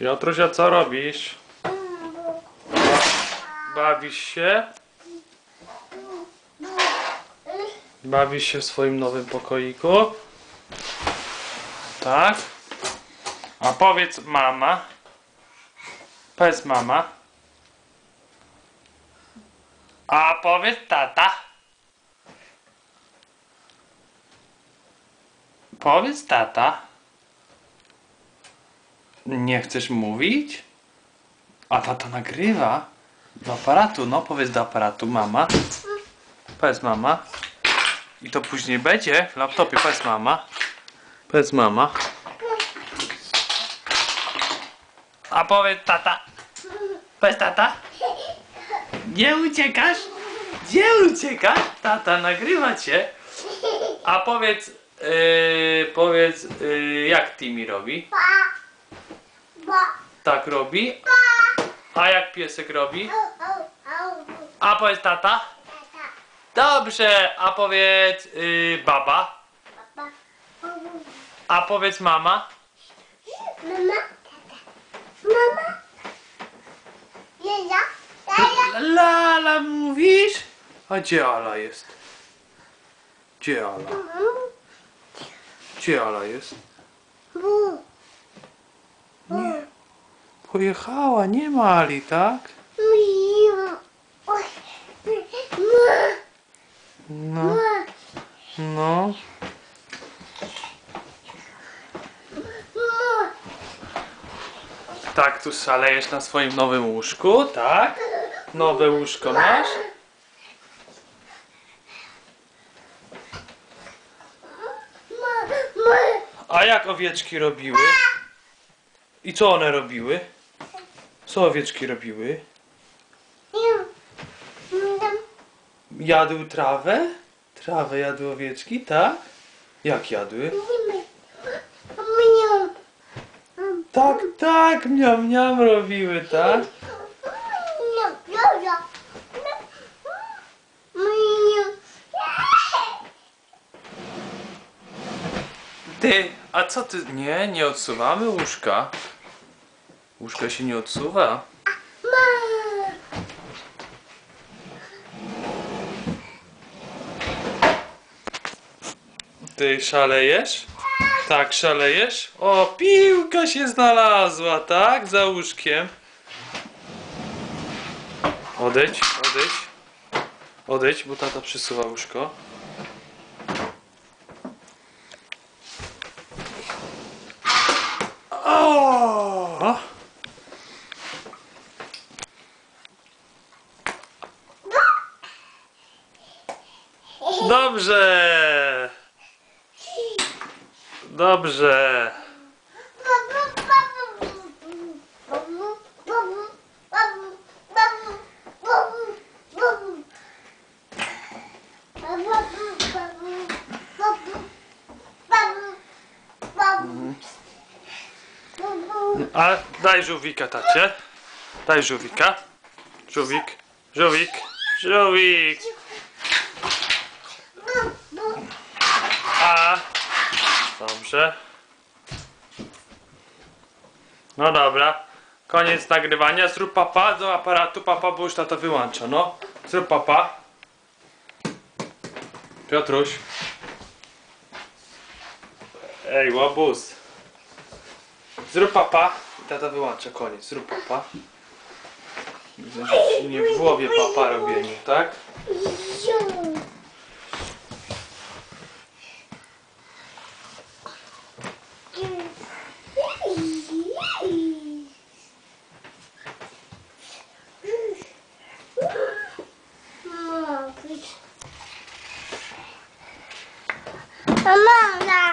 Piotrusia, co robisz? Bawisz się? Bawisz się w swoim nowym pokoiku? Tak? A powiedz mama. Powiedz mama. A powiedz tata. Powiedz tata. Nie chcesz mówić? A tata nagrywa. Do aparatu, no powiedz do aparatu, mama. Powiedz mama. I to później będzie w laptopie, powiedz mama. Powiedz mama. A powiedz tata. Powiedz tata. Nie uciekasz? Gdzie uciekasz? Tata nagrywa cię. A powiedz, yy, powiedz, yy, jak Timmy robi? Tak robi. A jak piesek robi? A powiedz tata. Dobrze, a powiedz yy, baba. A powiedz mama. Mama, tata. Mama. Jeja. Lala mówisz? A gdzie Ala jest? Gdzie Ala? Gdzie Ala jest? Bu. Pojechała, nie ma Ali, tak? Ma. No, Ma. no. Ma. Tak, tu szalejesz na swoim nowym łóżku, tak? Nowe łóżko masz? Ma. Ma. A jak owieczki robiły? I co one robiły? Co owieczki robiły? Jadły trawę? Trawę jadły owieczki, tak? Jak jadły? Tak, tak, miam, miam robiły, tak? Ty, a co ty? Nie, nie odsuwamy łóżka. Łóżka się nie odsuwa. Ty szalejesz? Tak, szalejesz? O, piłka się znalazła, tak? Za łóżkiem. Odejdź, odejdź. Odejdź, bo tata przysuwa łóżko. Dobrze! Dobrze! A daj żółwika tacie. Daj żółwika. Żółwik. Żółwik. Żółwik. A. Dobrze. No dobra. Koniec nagrywania. Zrób papa do aparatu. Papa, bo już tata wyłącza. No. Zrób papa. Piotruś. Ej, łobuz. Zrób papa. I tata wyłącza. Koniec. Zrób papa. Nie w głowie papa robienie, tak? 妈妈。